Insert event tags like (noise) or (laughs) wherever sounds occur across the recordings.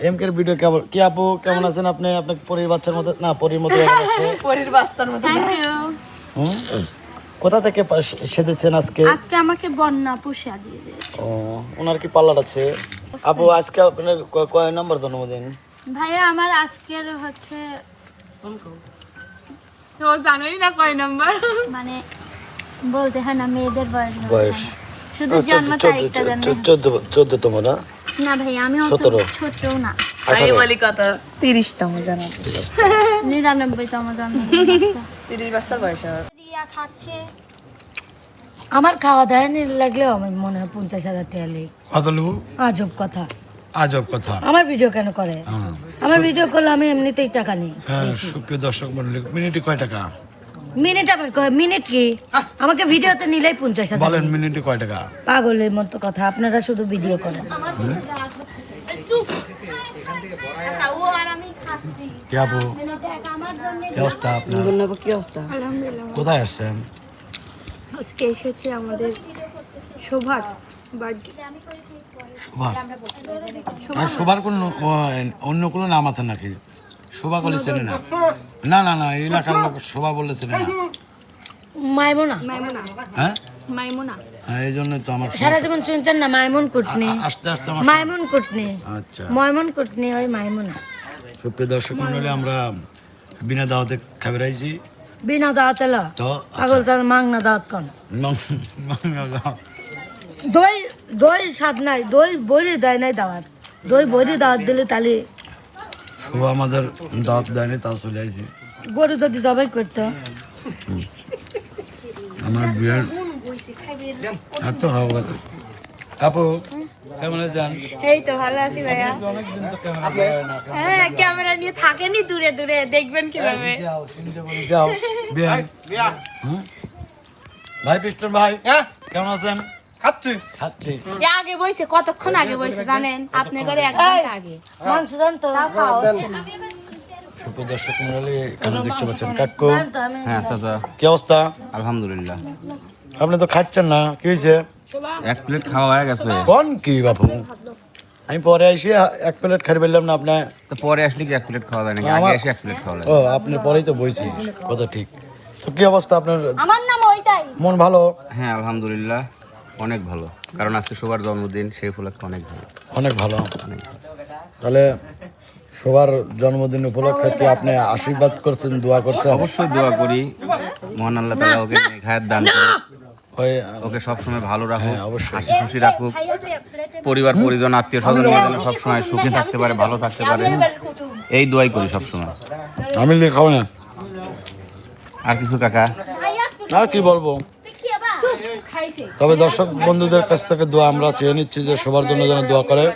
M K video কেমন কি আপু কেমন আছেন আপনি? আপনার পরীর বাচ্চার মতো না পরীর মতো যাচ্ছে (laughs) বাচ্চার মতো? কোথা থেকে সেজেছেন আজকে? আজকে আমাকে বন্যা দিয়ে দিয়েছে। ও ওনার কি পার্লার আছে? আপু আজকে আপনার কয় নম্বর জন্মদিন? ভাইয়া আমার আজকের হচ্ছে ও জানোই না কয় নাম্বার। মানে বলতে হয় না মেয়েদের বয়স বয়স। শুধু জন্ম তারিখটা জানি। চোদ্দ চোদ্দতম না? না ভাই আমি অত। ছোটও না। আমি বলি কত? তিরিশতম জানো। নিরানব্বইতম জন্ম তিরিশ বছর বয়স আমার। রিয়া খাচ্ছে। আমার খাওয়া দাওয়া নিয়ে লাগলেও আমার মনে হয় পঞ্চাশ হাজার টাকা লেগে। আজব কথা। আজব কথা। আমার ভিডিও কেন করে? আমার ভিডিও করলে আমি এমনিতেই টাকা নিই। হ্যাঁ সুপ্রিয় দর্শক মন্ডলী মিনিটে কয় টাকা? মিনিট আবার কয় মিনিট কি? আমাকে ভিডিওতে নিলেই পঞ্চাশ হাজার বলেন মিনিটে। কয় টাকা? পাগলের মতো কথা আপনারা শুধু ভিডিও করেন। ও আর আমি কি আপু? কি অবস্থা আপনার? কি অবস্থা? আলহামদুলিল্লাহ। কোথায় আসছেন? আজকে এসেছে আমাদের শোভার বার্থডে। শোভা আর শোভার কোনো অন্য কোনো নাম আছে নাকি? শোভা বলে চেনে না। না না না এলাকার লোক শোভা বলে চেনে না। মাইমোনা। মাইমুনা। হ্যাঁ? মাইমুনা। হ্যাঁ এই জন্যই তো আমার সারা জীবন চিনতেন না মাইমন কুটনি। আস্তে আস্তে আমার মাইমন কুটনি। আচ্ছা। ময়মন কুটনি ওই মাইমোনা। সুপ্রিয় দর্শক মন্ডলী আমরা বিনা দাওয়াতে খাবার আইছি বিনা দাওয়াত এলো তো পাগল তার মাংনা দাওয়াত কন। মং- মঙ্গল- দই দই স্বাদ নাই দই বড়ি দেয় নাই দাওয়াত। দই বড়ি দাওয়াত দিলে তাহলে শোভা আমাদের দাওয়াত দেয়নি তাও চলে আইছি। গরু যদি জবাই করতো? আমার বিয়ের আর তো হওয়া গেছে আপু কেমন যান এই তো ভালো আছি ভাইয়া। অনেকদিন তো ক্যামেরা হ্যাঁ ক্যামেরা নিয়ে থাকেনি দূরে দূরে দেখবেন কীভাবে। যাও (laughs) ভাই পিস্টন ভাই কেমন আছেন? খাচ্ছি। খাচ্ছি। এ আগে বইছে কতক্ষণ আগে বইছে জানেন? আপনি করে এক ঘণ্টা আগে। মাংস দেন তো। সুপ্রিয় দর্শক মন্ডলী কেন দেখতে পাচ্ছেন কাকু। আমি হ্যাঁ চাচা। কি অবস্থা? আলহামদুলিল্লাহ। আপনি তো খাচ্ছেন না কি হয়েছে? এক প্লেট খাওয়া হয়ে গেছে। কোন কি বাপু? আমি পরে এসে এক প্লেট খাই বললাম না আপনার তো পরে আসলে কি এক প্লেট খাওয়া যায় নাকি? আগে এসে এক প্লেট খাওয়া ও আপনি পরেই তো বইছি কথা ঠিক। তো কি অবস্থা আপনার? আমার নাম ওইটাই। মন ভালো? হ্যাঁ আলহামদুলিল্লাহ। অনেক ভালো। কারণ আজকে সবার জন্মদিন সেই উপলক্ষে অনেক ভালো। অনেক ভালো। তাহলে সবার জন্মদিন উপলক্ষে কি আপনি আশীর্বাদ করছেন দোয়া করছেন? অবশ্যই দোয়া করি। মহান আল্লাহ তালা ওকে নেখায়াত দান করুক। ওই ওকে সবসময় ভালো রাখুক হ্যাঁ, অবশ্যই। হাসি খুশি রাখুক। পরিবার পরিজন আত্মীয় স্বজন যেন সবসময় সুখে থাকতে পারে ভালো থাকতে পারে। এই দোয়াই করি সবসময়। আমি লিখে খাও না। আর কিছু কাকা? আর কি বলব? তবে দর্শক বন্ধুদের কাছ থেকে দোয়া আমরা চেয়ে নিচ্ছি যে সবার জন্য যেন দোয়া করে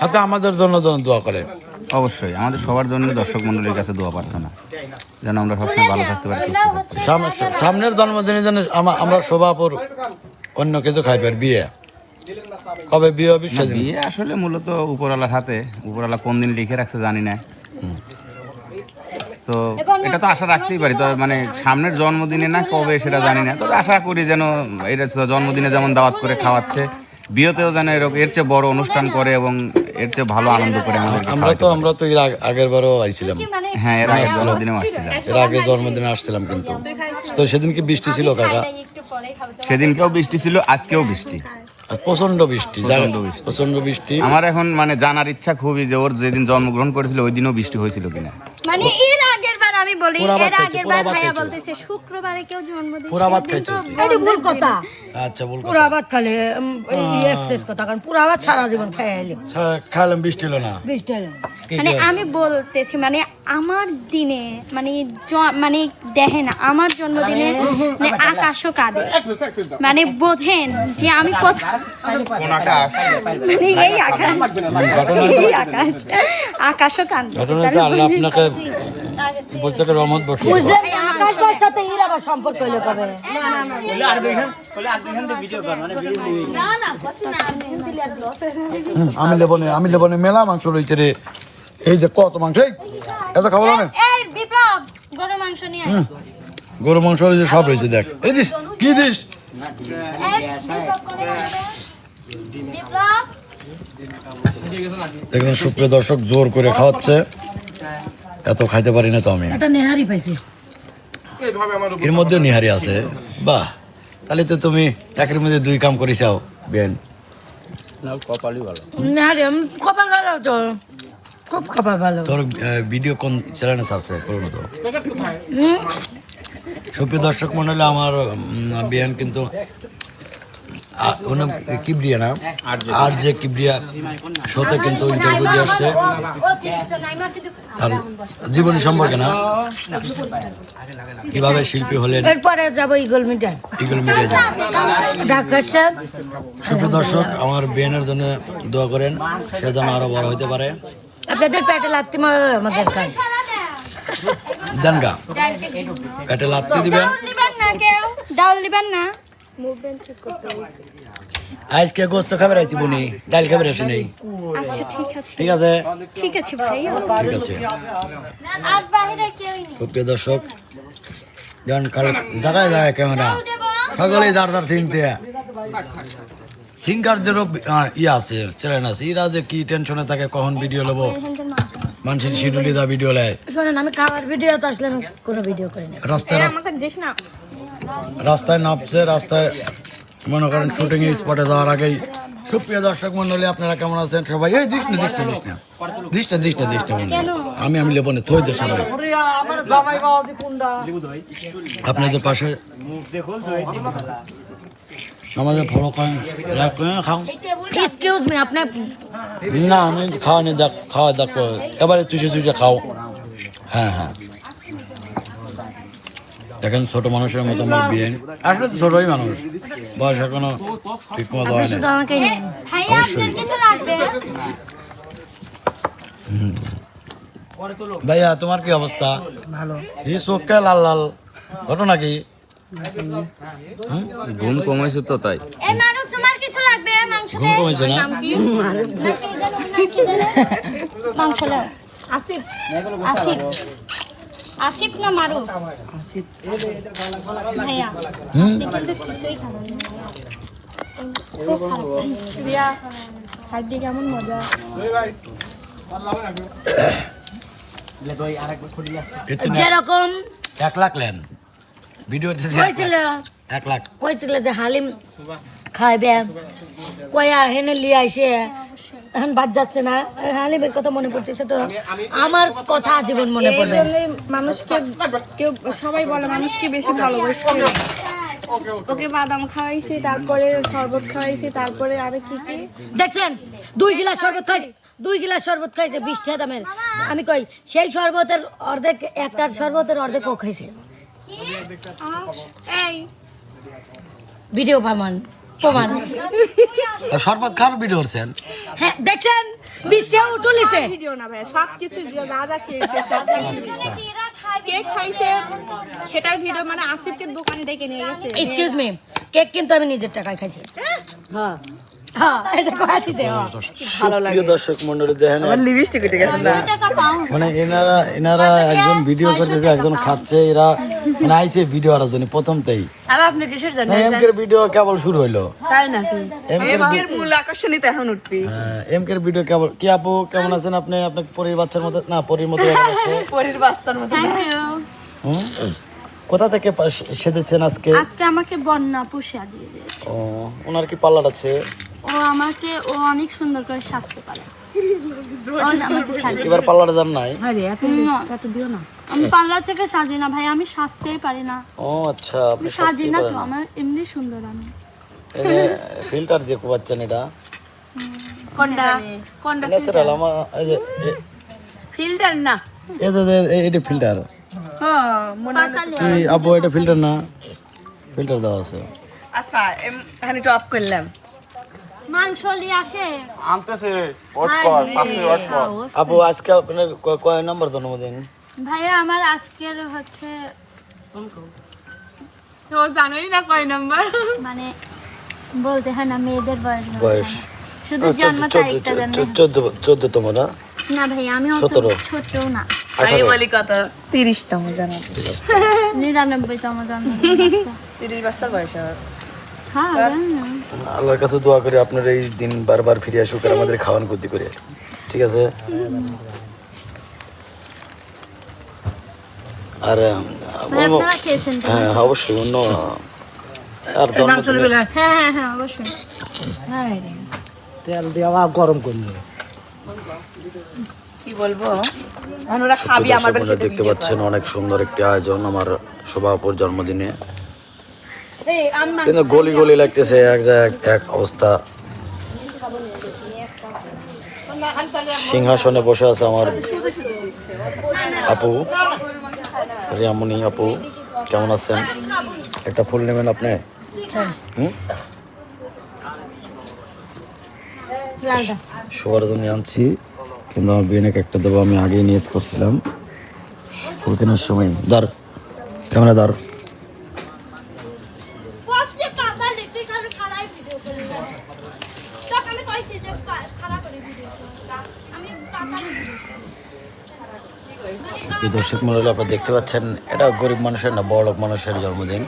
হাতে আমাদের জন্য যেন দোয়া করে। অবশ্যই আমাদের সবার জন্য দর্শক মন্ডলীর কাছে দোয়া প্রার্থনা। যেন আমরা সবসময় ভালো থাকতে পারি সামনের জন্মদিনে যেন আমা- আমরা শোভাপুর অন্য কিছু খাইবার বিয়ে। কবে বিয়ে হবে বিয়ে আসলে মূলত উপরওয়ালার হাতে উপরওয়ালা কোন দিন লিখে রাখছে জানি না। তো এটা তো আশা রাখতেই পারি তবে মানে সামনের জন্মদিনে না কবে সেটা জানি না। তবে আশা করি যেন এটা জন্মদিনে যেমন দাওয়াত করে খাওয়াচ্ছে বিয়েতেও যেন এরকম এর চেয়ে বড় অনুষ্ঠান করে এবং এর চেয়ে ভালো আনন্দ করে আমাদের আমরা তো আমরা তো এর আগ- আগের বারও আইছিলাম। হ্যাঁ এর আগে জন্মদিনেও আসছিলাম। এর আগে জন্মদিনে আসছিলাম কিন্তু। তো সেদিন কি বৃষ্টি ছিল কাকা। সেদিনকেও বৃষ্টি ছিল আজকেও বৃষ্টি। প্রচণ্ড বৃষ্টি প্রচণ্ড বৃষ্টি। প্রচণ্ড বৃষ্টি। আমার এখন মানে জানার ইচ্ছা খুবই যে ওর যেদিন জন্মগ্রহণ করেছিল ওই দিনও বৃষ্টি হয়েছিল কিনা। মানে আগের আমি বলি এর খাইছে, আগের বার ভাইয়া বলতেছে শুক্রবারে কেউ জন্মদিন পুরা ভাত সেদিন এটা ভুল কথা। আচ্ছা পুরা ভাত খালে এক্সেস কথা কারণ পুরা ভাত সারা জীবন খাই আইলে খাইলাম বৃষ্টি হলো না। মানে আমি বলতেছি মানে আমার দিনে মানে মানে দেখেন আমার জন্মদিনে মানে আকাশও কাঁদে। মানে বোঝেন যে আমি আকাশ মানে এই আকাশ এই আকাশ আকাশও কান্দে থেকে রহমত বসে বুঝলেন আকাশ ভাইয়ের সাথে এর আবার সম্পর্ক হইলে কবে? আমি লেবো না আমি লেবো না মেলা মাংস রয়েছে রে। এই যে কত মাংস এই এত খাব না এই বিপ্লব গরু মাংস নিয়ে আয়। গরু মাংস রয়েছে সব রয়েছে দেখ। এই দিস কি দিস? করে দেখবেন সুপ্রিয় দর্শক জোর করে খাওয়াচ্ছে। এত খাইতে পারি না তো আমি। একটা নেহারি পাইছি। এর মধ্যে নিহারি আছে। বাহ তাহলে তো তুমি একের মধ্যে দুই কাম করে চাও বেন। নেহারি আমি কপাল ভালো তো। খুব কপাল ভালো। তোর ভিডিও কোন চ্যানেলে আছে করুন তো? সুপ্রিয় দর্শক মন্ডলী আমার বিয়ান কিন্তু ওর নাম কিবরিয়া না। আর যে কিবরিয়া শোতে কিন্তু ইন্টারভিউ দিয়ে আসছে। আর জীবনী সম্পর্কে না। কীভাবে শিল্পী হলেন? এরপরে যাব eagle meter eagle media sir. দর্শক আমার বিয়ানের জন্য দোয়া করেন সে যেন আরও বড় হতে পারে। আপনাদের পেটে লাগতে মারার আমাদের কাজ। দেন গা পেটে লাত্তি দিবেন। ডাউল দিবেন না কেউ। ডাউল দিবেন না। আজকে গোস্ত খাবার আইছি বুনি ডাল খাবার আসে নেই। আচ্ছা ঠিক আছে। ঠিক আছে? ঠিক আছে ভাই ঠিক আছে। আর বাইরে কেউ নেই। সুপ্রিয় দর্শক যখন কাল জায়গায় যায় ক্যামেরা। সকলে যার যার চিনতে। সিঙ্গারদেরও ইয়ে আছে চ্যানেল আছে। এরা যে কি টেনশনে থাকে কখন ভিডিও নেব মানুষের শিডিউলি দা ভিডিও নেয় শোনেন আমি খাওয়ার ভিডিও তো আসলে আমি কোনো ভিডিও করি না। রাস্তায় আমাকে দিস না। রাস্তায় নামছে রাস্তায় মনে করেন শুটিং স্পটে যাওয়ার আগেই সুপ্রিয় দর্শক মন্ডলী আপনারা কেমন আছেন? সবাই এই দিস না দিস না দিস না দিস না দিস না দিস না আমি আমি লেবনে থই দে সামনে। আপনাদের পাশে আমাদের ফলো করেন খাও। এক্সকিউজ মি আপনি না আমি খাওয়া নিয়ে দেখ খাওয়া দেখ এবারে চুষে চুষে খাও। হ্যাঁ হ্যাঁ। দেখেন ছোট মানুষের মতো আমার বিয়ে আসলে তো ছোটই মানুষ। বয়স এখনও ঠিক মতো হয় না ভাইয়া তোমার কি অবস্থা? ভালো। এই চোখকে লাল লাল। ঘটনা কি? ঘুম কমেছে তো তাই। ঘুম দে কমেছে না? আসিফ। আসিফ। আসিফ না মারুফ ভাইয়া আপনি কিন্তু কিছুই খাবেন খাদ্য কেমন মজা। যেরকম এক লাখ লেন। ভিডিও এক লাখ। কইছিল যে হালিম খাইবে কয়া হেনে লিয়ে আইসে এখন বাদ যাচ্ছে না। হালিমের কথা মনে পড়তেছে তো। আমার কথা জীবন মনে পড়বে। মানুষকে কেউ সবাই বলে মানুষকে বেশি ভালোবাসে ওকে বাদাম খাওয়াইছি তারপরে শরবত খাওয়াইছি তারপরে আরে কি কি? দেখছেন? দুই গিলাস শরবত খাইছে দুই গিলাস শরবত খাইছে বিশ টাকা দামের। আমি কই সেই শরবতের অর্ধেক একটার শরবতের অর্ধেক ও খাইছে। এই। ভিডিও প্রমাণ প্রমাণ শরবত খার ভিডিও করছেন হ্যাঁ দেখছেন? বিশ টাকা উঠলিছে। ভিডিও না ভাই সব কিছু যা যা খেয়েছে সব কেক খাইছে সেটার ভিডিও মানে আসিফকে দোকানে ডেকে নিয়ে গেছে। এক্সকিউজ মি কেক কিন্তু আমি নিজের টাকায় খাইছি। হ্যাঁ। হ্যাঁ হ্যাঁ। প্রিয় দর্শক মন্ডলী দেখেন লিপস্টিক উঠে গেছে টাকা পাও মানে এনারা এনারা একজন ভিডিও করতেছে একজন খাচ্ছে এরা আইছে ভিডিও আর জন্য প্রথমতেই। আর আপনি কিসের জানেন এমকের ভিডিও কেবল শুরু হইল। তাই নাকি? এমকের মূল আকর্ষণই তো এখন উঠবি। এমকের ভিডিও কেবল কি আপু কেমন আছেন আপনি? আপনার পরির বাচ্চার মতো না পরির মতো (laughs) বাচ্চার? কোথা থেকে সেজেছেন আজকে? আজকে আমাকে বন্যা পুষিয়া দিয়ে দিয়েছে। ও ওনার কি পার্লার আছে? ও আমাকে ও অনেক সুন্দর করে সাজতে পারে। (laughs) এবার পার্লারে যান নাই? না, আমি পার্লার থেকে সাজি না ভাই আমি সাজতেই পারি না। ও আচ্ছা আপনি সাজি না তো আমার এমনি সুন্দর আমি। ফিল্টার দিয়ে কোবাচ্ছেন এটা? কোনটা? কোনটা ন্যাচারাল আমার এই যে ফিল্টার না? এই- এটা ফিল্টার। হ্যাঁ মনে এটা ফিল্টার না? ফিল্টার দেওয়া আছে। আচ্ছা টপ করলাম। মাংস নিয়ে আসে। আপু আজকে আপনার কয় নম্বর জন্মদিন ভাইয়া আমার আজকের হচ্ছে ও জানোই না কয় নাম্বার। মানে বলতে হয় না মেয়েদের বয়স বয়স। শুধু জন্ম তারিখটা জানি চোদ্দ চোদ্দতম না? না ভাই আমি অত। ছোটও না। আমি বলি কত? তিরিশতম জানো। নিরানব্বইতম জন্ম তিরিশ বছর বয়স হ্যাঁ জানি। আল্লাহর কাছে দোয়া করি আপনার এই দিন বারবার ফিরে আসুক আর আমাদের খাওয়ান গতি করে ঠিক আছে? আর মানে তো? হ্যাঁ অবশ্যই অন্য আর হ্যাঁ হ্যাঁ হ্যাঁ অবশ্যই। তেল দেওয়া গরম করল কি বলব? দেখতে পাচ্ছেন অনেক সুন্দর একটি আয়োজন আমার শোভাপুর জন্মদিনে। কিন্তু গলি গলি লাগতেছে এক জায়গায় এক অবস্থা। সিংহাসনে বসে আছে আমার আপু রিয়ামণি আপু কেমন আছেন? একটা ফুল নেবেন আপনি? হুম? লালটা সবার জন্য আনছি কিন্তু আমার বিয়েনাকে একটা দেবো আমি আগেই নিয়ত করছিলাম। ফুল কেনার সময়। দার ক্যামেরা দার দর্শক মন্ডলী আপনারা দেখতে পাচ্ছেন এটা গরিব মানুষের না বড় মানুষের জন্মদিন।